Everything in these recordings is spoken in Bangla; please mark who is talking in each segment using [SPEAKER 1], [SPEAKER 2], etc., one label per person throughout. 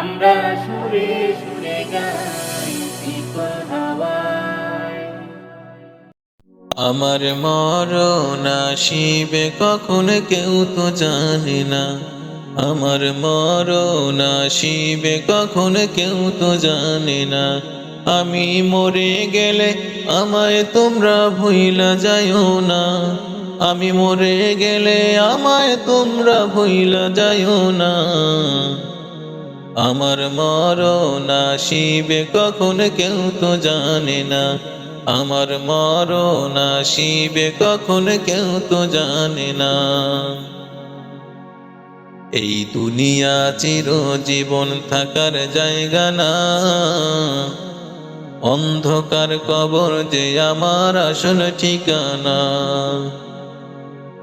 [SPEAKER 1] আমরা সুরে সুরে গাই
[SPEAKER 2] আমার মরণ আসিবে কখন কেউ তো জানে না। আমার মরণ আসিবে কখন কেউ তো জানে না। আমি মরে গেলে আমায় তোমরা ভুইলা যাইও না। আমি মরে গেলে আমায় তোমরা ভুইলা যাইও না। আমার মরণ আসিবে কখন কেউ তো জানে না। আমার মরণ আসিবে কখন কেউ তো জানে না। এই দুনিয়া চির জীবন থাকার জায়গা না। অন্ধকার কবর যে আমার আসল ঠিকানা।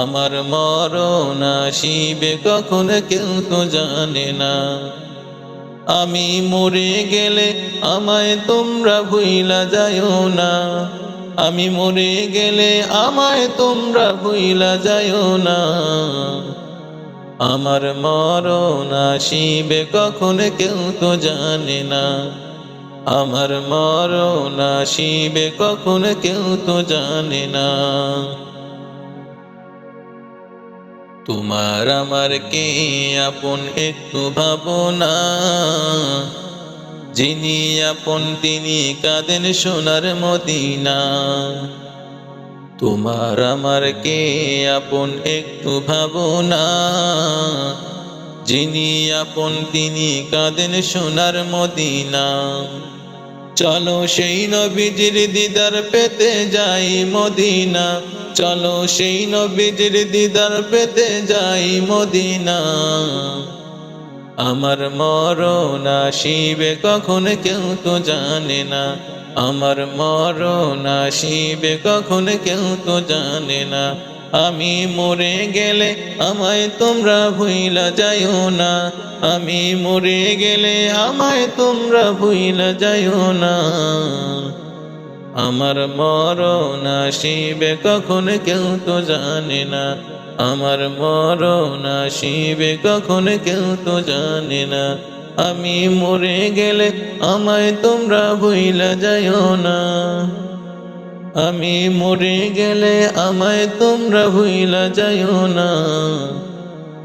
[SPEAKER 2] আমার মরণ আসিবে কখন কেউ তো জানে না। আমি মরে গেলে আমায় তোমরা ভুইলা যাইও না। আমি মরে গেলে আমায় তোমরা ভুইলা যাইও না। আমার মরণ আসিবে কখন কেউ তো জানে না। আমার মরণ আসিবে কখন কেউ তো জানে না। তোমার আমার কে আপন একটু ভাবনা যিনি আপন, তিনি কাঁদেন সোনার মদিনা। তোমার আমার কে আপন একটু ভাবনা যিনি আপন, তিনি কাঁদেন সোনার মদিনা। চলো সেই নবীজির দিদার পেতে যাই মদিনা। চলো সেই নবীজির দিদার পেতে যাই মদিনা। আমার মরণ আসিবে কখন কেউ তো জানে না। আমার মরণ আসিবে কখন কেউ তো জানে না। আমি মরে গেলে আমায় তোমরা ভুইলা যাইও না। আমি মরে গেলে আমায় তোমরা ভুইলা যাইও না। আমার মরণ আসিবে কখন কেউ তো জানে না। আমার মরণ আসিবে কখন কেউ তো জানে না। আমি মরে গেলে আমায় তোমরা ভুইলা যাইও না। আমি মরে গেলে আমায় তোমরা ভুইলা যাইও না।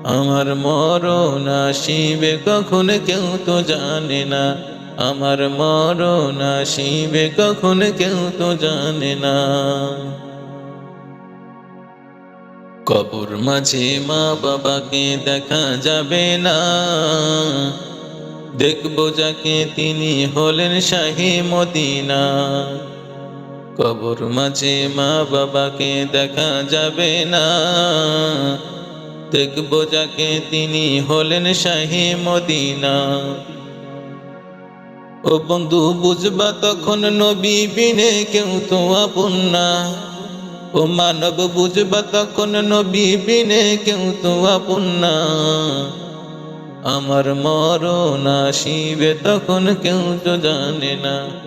[SPEAKER 2] আমার মরণ আসিবে কখন কেউ তো জানে না। আমার মরণ আসিবে কখন কেউ তো জানে না। কবর মাঝে মা বাবাকে দেখা যাবে না। দেখব যাকে তিনি হলেন শাহী মদিনা। কবর মাঝে মা বাবাকে দেখা যাবে না। দেখব যাকে তিনি হলেন শাহী মদিনা। ও বন্ধু, বুঝবা তখন নবী বিনে কেউ তো আপন না। ও মানব, বুঝবা তখন নবী বিনে কেউ তো আপন না। আমার মরণ আসিবে তখন কেউ তো জানে না।